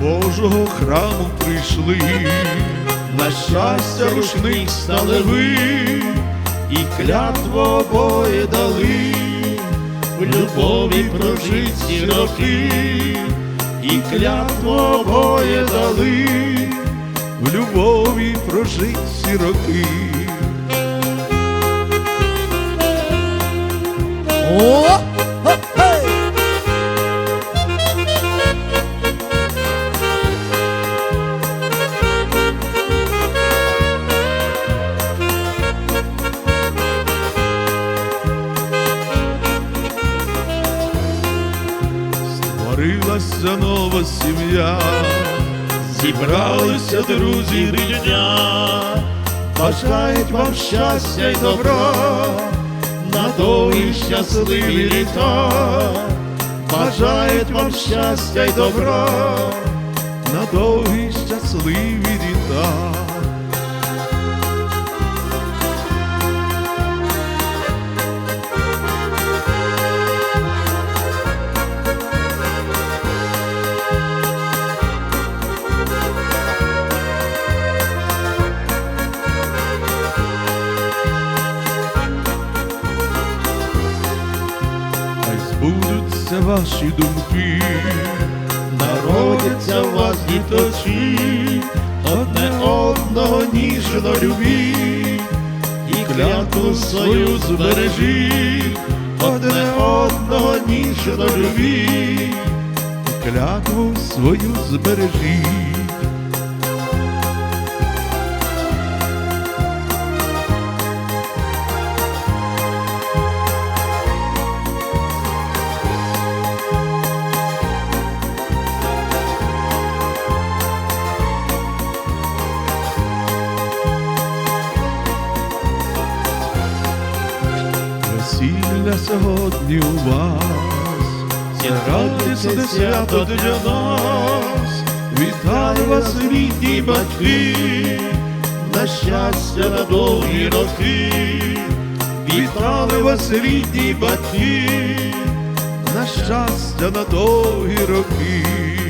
Божого храму прийшли, на щастя рушник стали ви, і клятву обоє дали, в любові прожить ці роки, і клятву обоє дали, в любові прожить ці роки. О! Створилася нова сім'я, зібралися друзі рідня, бажають вам щастя й добра, на довгі щасливі літа, бажають вам щастя й добра, на довгі щасливі літа. Збудуться ваші думки, народяться в вас діточі, одне одного ніжно любіть, і клятву свою збережіть, одне одного ніжно любіть, і клятву свою збережіть. Весілля сьогодні у вас, це радісне свято для нас. Вітаю вас, рідні батьки, на щастя на довгі роки. Вітали вас, рідні батьки, на щастя на довгі роки.